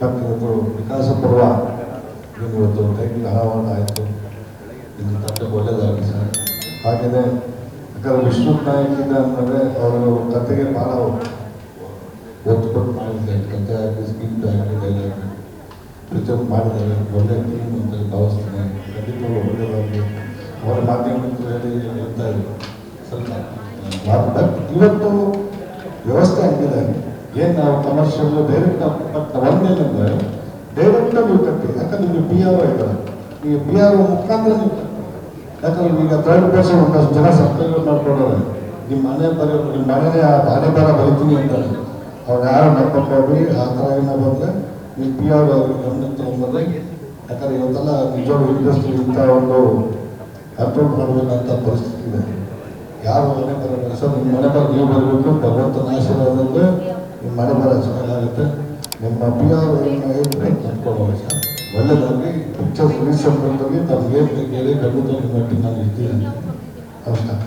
ಇವತ್ತು ವಿಕಾಸ ಪರ್ವ ಇವತ್ತು ಕೈಗೆ ಹಣವನ್ನು ಆಯಿತು ಇದು ತಂಡ ಒಳ್ಳೆಯದಾಗಲಿ ಸರ್. ಹಾಗೆಯೇ ಯಾಕಂದರೆ ವಿಷ್ಣು ನಾಯಕ್ ಇದೆ ಅಂತಂದರೆ ಅವರು ಕತೆಗೆ ಭಾಳ ಒತ್ತು ಕೊಟ್ಟು ಮಾಡಿದ್ದಾರೆ ಕತೆ ಆಗಲಿ ಆಗಿ ಆಗಲಿ ಡೈಲಾಗ್ ಪ್ರತಿಯೊಂದು ಮಾಡಿದ್ದಾರೆ. ಒಳ್ಳೆ ಟೀಮ್ ಅಂತ ಭಾವಿಸ್ತೇನೆ. ಖಂಡಿತವಾಗ್ಲೂ ಒಳ್ಳೆಯದಾಗಲಿ ಅವರ ಮಾಧ್ಯಮಕ್ಕೆ ಹೇಳ್ತಾರೆ ಸ್ವಲ್ಪ ಇವತ್ತು ವ್ಯವಸ್ಥೆ ಆಗಿದೆ ಏನು ನಾವು ಕಮರ್ಷಿಯಲ್ ಡೈರೆಕ್ಟ್ ಬಟ್ ಡೈರೆಕ್ಟಾಗಿ ಕಟ್ಟಿ ಯಾಕಂದ್ರೆ ನೀವು ಬಿ ಆರ್ ಇದ್ದಾರೆ. ನೀವು ಬಿ ಆರ್ ಮುಖಾಂತರ ನೀವು ಯಾಕಂದ್ರೆ ಈಗ ಥರ್ಡ್ ಪರ್ಸನ್ ಒಂದಷ್ಟು ಜನ ಸಬ್ಸ್ಕ್ರೈಬ್ ಮಾಡ್ಕೊಂಡವ್ರೆ. ನಿಮ್ಮ ಮನೆ ಬರೀ ನಿಮ್ಮ ಮನೆನೇ ಆ ಬರ ಬರಿತೀನಿ ಅಂತಾರೆ. ಅವ್ರು ಯಾರು ನಡ್ಕೊಂಡ್ರಿ ಆ ಥರ ಏನೋ ಬಂದರೆ ನೀವು ಪಿ ಆರ್ ಗಮನಕ್ಕೆ ತಗೊಂಡ್ರೆ ಯಾಕಂದ್ರೆ ಇವತ್ತೆಲ್ಲ ನಿಜವಾಗ ಇಂಡಸ್ಟ್ರಿ ಇಂಥ ಒಂದು ಅಪ್ರೂವ್ ಮಾಡಬೇಕಂತ ಪರಿಸ್ಥಿತಿ ಇದೆ. ಯಾರು ಮನೆ ಬರಬೇಕು ಸರ್, ನಿಮ್ಮ ಮನೆ ಬರ ನೀವು ಬರಬೇಕು, ಭಗವಂತನ ಆಶೀರ್ವಾದ ನಿಮ್ಮ ಮನೆ ಬರ ಚೆನ್ನಾಗುತ್ತೆ ನಿಮ್ಮ ತಂದ್ಕೊಡೋಣ ಸರ್. ಒಳ್ಳೆಯದಾಗಿ ಪಿಕ್ಚರ್ ರಿಲೀಸ್ ತಮಗೆ ಹೇಳಿ ಖಂಡಿತ ನಿಮ್ಮ ನಾನು ಇರ್ತೀನಿ ನಮಸ್ಕಾರ